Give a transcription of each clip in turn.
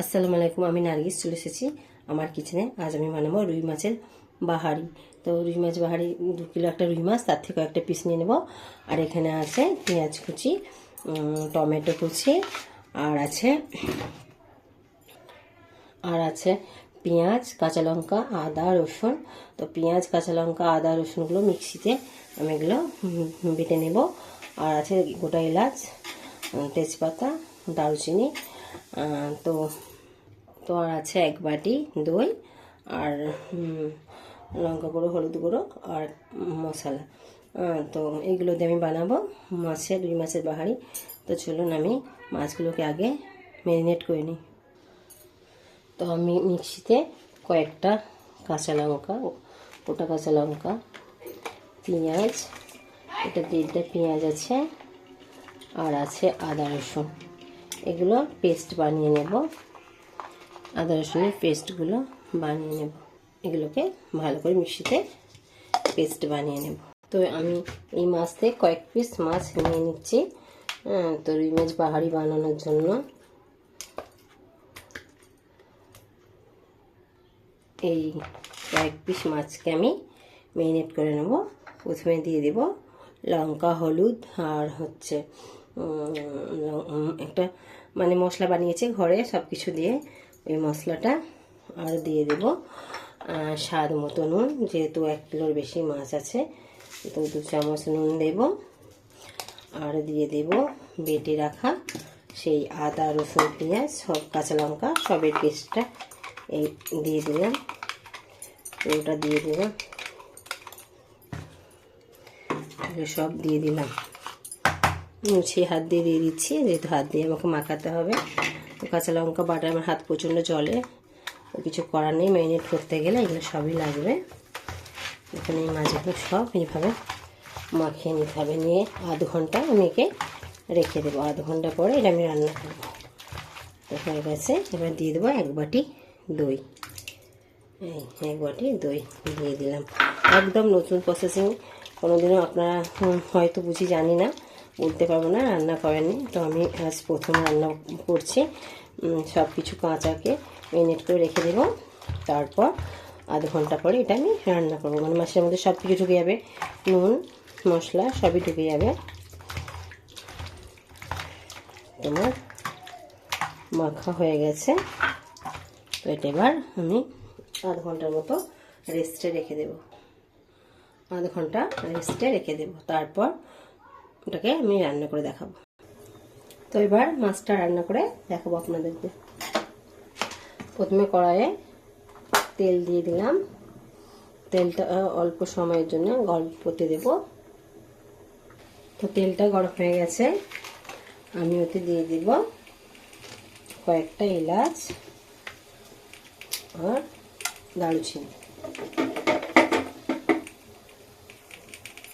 আসসালামু আলাইকুম, আমি নার্গিস চলে এসেছি আমার কিচেনে আজ আমি বানাবো রুই মাছের বাহারি। তো রুই মাছ বাহারি, দু কিলো একটা রুই মাছ, তার থেকে একটা পিস নিয়ে নেব। আর এখানে আছে পেঁয়াজ কুচি টমেটো কুচি, আর আছে আর আছে পেঁয়াজ, কাঁচা লঙ্কা, আদা, রসুন। তো পেঁয়াজ, কাঁচা লঙ্কা, আদা, রসুনগুলো মিক্সিতে আমি এগুলো বেটে নেব। আর আছে গোটা এলাচ তেজপাতা, দারুচিনি তো তো আর আছে এক বাটি দই আর লঙ্কা গুঁড়ো, হলুদ গুঁড়ো আর মশলা। তো এইগুলো দিয়ে আমি বানাবো মাছের, রুই মাছের বাহারি। তো চলুন আমি মাছগুলোকে আগে ম্যারিনেট করে নিই। তো আমি মিক্সিতে কয়েকটা কাঁচা লঙ্কা, গোটা কাঁচা লঙ্কা, পেঁয়াজ, এটা দেড়টা পেঁয়াজ আছে আর আছে আদা রসুন। এগুলো পেস্ট বানিয়ে নেব। আদা রসুনের পেস্টগুলো বানিয়ে নেব। এগুলোকে ভালো করে মিক্সিতে পেস্ট বানিয়ে নেব। তো আমি এই মাছ থেকে কয়েক পিস মাছ নিয়ে নিচ্ছি। হ্যাঁ, তো রুই মাছ বাহারি বানানোর জন্য। এই কয়েক পিস মাছকে আমি ম্যারিনেট করে নেব। প্রথমে দিয়ে দেব লঙ্কা হলুদ আর হচ্ছে একটা মানে মশলা বানিয়েছে ঘরে সব কিছু দিয়ে ওই মশলাটা আর দিয়ে দেব। স্বাদ মতো নুন, যেহেতু এক কিলোর বেশি মাছ আছে, তো দু চামচ নুন দেব। আর দিয়ে দেব বেটে রাখা সেই আদা, রসুন, পেঁয়াজ, সব কাঁচা লঙ্কা, সবের পেস্টটা এই দিয়ে দিলাম। ওটা দিয়ে দিলাম। সব দিয়ে দিলাম। মুছে হাত দিয়ে দিয়ে দিচ্ছি, যেহেতু হাত দিয়ে আমাকে মাখাতে হবে। কাঁচা লঙ্কা বাটা আমার হাত প্রচণ্ড জলে কিছু করার নেই, ম্যারিনেট করতে গেলে এগুলো সবই লাগবে। এখানে এই মাছগুলো সব এইভাবে মাখিয়ে নিতে হবে। নিয়ে আধ ঘণ্টা আমি একে রেখে দেবো। আধ ঘণ্টা পরে এটা আমি রান্না করব। তো হয়ে গেছে, এবার দিয়ে দেবো এক বাটি দই। এক বাটি দই দিয়ে দিলাম। একদম নতুন প্রসেসিং কোনোদিনও আপনারা হয়তো বুঝি জানি না। বলতে পারব না, রান্না করেননি তো আমি আজ প্রথম রান্না করছি। সব কিছু কাঁচাকে মেরিনেট করে রেখে দেবো। তারপর আধ ঘণ্টা পরে এটা আমি রান্না করব। মানে মাছের মধ্যে সব কিছু ঢুকে যাবে। নুন, মশলা, সবই ঢুকে যাবে। তোমার মাখা হয়ে গেছে। তো এটা এবার আমি আধ ঘণ্টার মতো রেস্টে রেখে দেব। আধ ঘণ্টা রেস্টে রেখে দেব। তারপর ওটাকে আমি রান্না করে দেখাবো। তো এবার মাছটা রান্না করে দেখাবো আপনাদেরকে। প্রথমে কড়াইয়ে তেল দিয়ে দিলাম। তেলটা অল্প সময়ের জন্য গরম করতে দেব। তো তেলটা গরম হয়ে গেছে। আমি ওতে দিয়ে দিব কয়েকটা এলাচ আর দারুচিনি।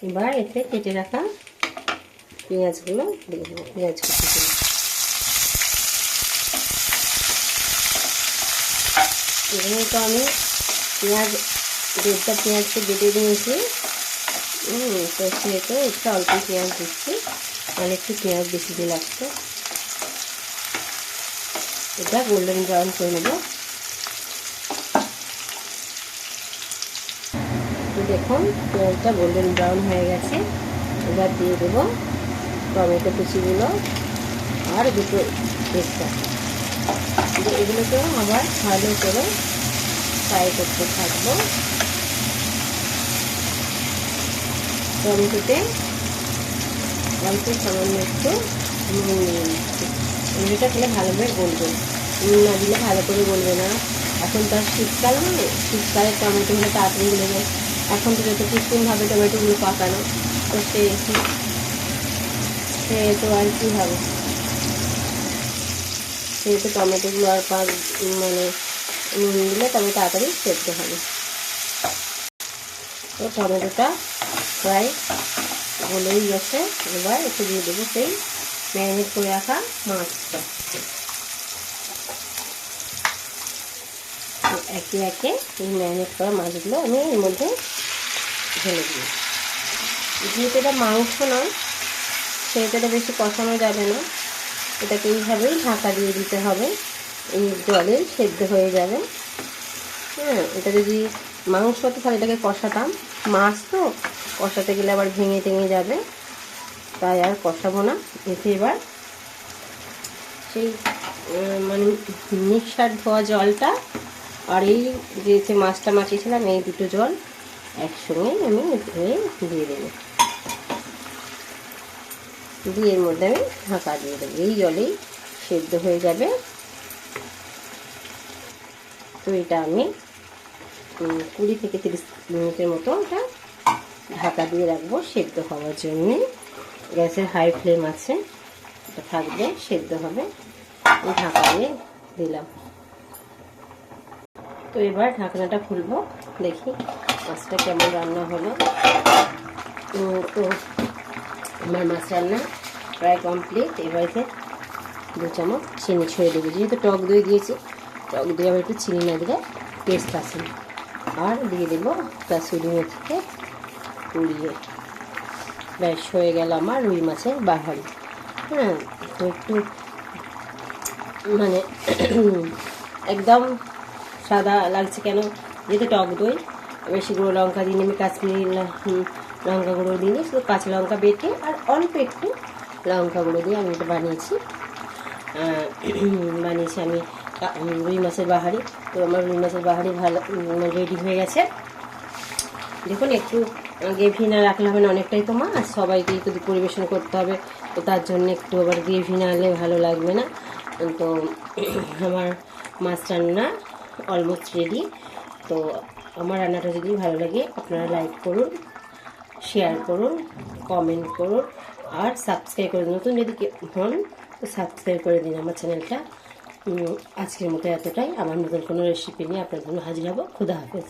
এবার এতে কেটে রাখা পেঁয়াজগুলো দিয়ে দেবো, পেঁয়াজ কুচিগুলো এখানে তো আমি পেঁয়াজ, দেড়টা পেঁয়াজকে বেটে নিয়েছি। তো একটু অল্প পেঁয়াজ দিচ্ছি মানে একটু পেঁয়াজ বেশি দিয়ে লাগতো এটা গোল্ডেন ব্রাউন করে নেব। দেখুন, পেঁয়াজটা গোল্ডেন ব্রাউন হয়ে গেছে। এবার দিয়ে দেবো টমেটো কুচিগুলো আর দুটো পেস্তা। এগুলোকেও আবার ভালো করে ফ্রাই করতে থাকব। টমেটোতে অল্প সামান্য একটু নুন নিয়ে নিচ্ছি। এগুলোটা খেলে ভালোভাবে গলবে। নুন না দিলে ভালো করে গলবে না। এখন তো আর শীতকাল নয় শীতকালে টমেটোগুলো তাড়াতাড়ি গলে যায়। এখন তো যত কৃত্রিমভাবে টমেটোগুলো পাকানো, তো সে সে তো আর কি হবে? সেহেতু টমেটোগুলো আর পাক মানে নুন দিলে তবে তাড়াতাড়ি সেদ্ধ হবে। তো টমেটোটা প্রায় গলেই গেছে। এবার একটু দিয়ে দেবো সেই ম্যারিনেট করে রাখা মাছটা। একে একে এই ম্যারিনেট করা মাছগুলো আমি এর মধ্যে ঢেলে দিই যেহেতু এটা মাংস নয় এটা বেশি কষানো যাবে না। এটাকে এইভাবেই ঢাকা দিয়ে দিতে হবে। এই জলে সেদ্ধ হয়ে যাবে। হ্যাঁ এটা যদি মাংস হতো তাহলে এটাকে কষাতাম। মাছ তো, কষাতে গেলে আবার ভেঙে টেঙে যাবে। তাই আর কষাবো না। এতে এবার সেই মানে মিক্সার ধোয়া জলটা আর এই যে মাছটা মাখিয়েছিলাম, এই দুটো জল একসঙ্গে আমি দিয়ে দেবো। দিয়ে এর মধ্যে আমি ঢাকা দিয়ে দেবো। এই জলেই সেদ্ধ হয়ে যাবে। তো এটা আমি কুড়ি থেকে তিরিশ মিনিটের মতো এটা ঢাকা দিয়ে রাখব সেদ্ধ হওয়ার জন্যে। গ্যাসের হাই ফ্লেম আছে, এটা থাকবে, সেদ্ধ হবে। ঢাকা দিয়ে দিলাম। তো এবার ঢাকনাটা খুলবো, দেখি মাছটা কেমন রান্না হলো। তো আমার মাছ রান্না প্রায় কমপ্লিট এবারে দু চামচ চিনি ছড়িয়ে দেবো। যেহেতু টক দই দিয়েছি, টক দই আবার একটু চিনি না দিলে টেস্ট আসে আর দিয়ে দেবো কাসুরি মেথিতে পুড়িয়ে। ব্যাস, হয়ে গেল আমার রুই মাছের বাহারি। হ্যাঁ তো একটু মানে একদম সাদা লাগছে কেন? যেহেতু টক দই, বেশি গুঁড়ো লঙ্কা দিই আমি কাশ্মীরি লঙ্কা গুঁড়ো দিই নি, শুধু কাঁচা লঙ্কা বেটে আর অল্প একটু লঙ্কা গুঁড়ো দিয়ে আমি এটা বানিয়েছি। বানিয়েছি আমি রুই মাছের বাহারি। তো আমার রুই মাছের বাহারি ভালো রেডি হয়ে গেছে। দেখুন একটু গ্রেভি না রাখলে হবে না অনেকটাই তো মাছ। সবাইকেই তো পরিবেশন করতে হবে। তো তার জন্য একটু আবার গ্রেভি না হলে ভালো লাগবে না। তো আমার মাছ রান্না অলমোস্ট রেডি তো আমার রান্নাটা যদি ভালো লাগে আপনারা লাইক করুন। শেয়ার করুন কমেন্ট করুন, আর সাবস্ক্রাইব দিন। নতুন যদি হন, তো সাবস্ক্রাইব করে দিন আমার চ্যানেলটা আজকের মতো এতটাই। আমার নতুন কোনো রেসিপি নিয়ে আপনার জন্য হাজির হব। খুদা হাফেজ।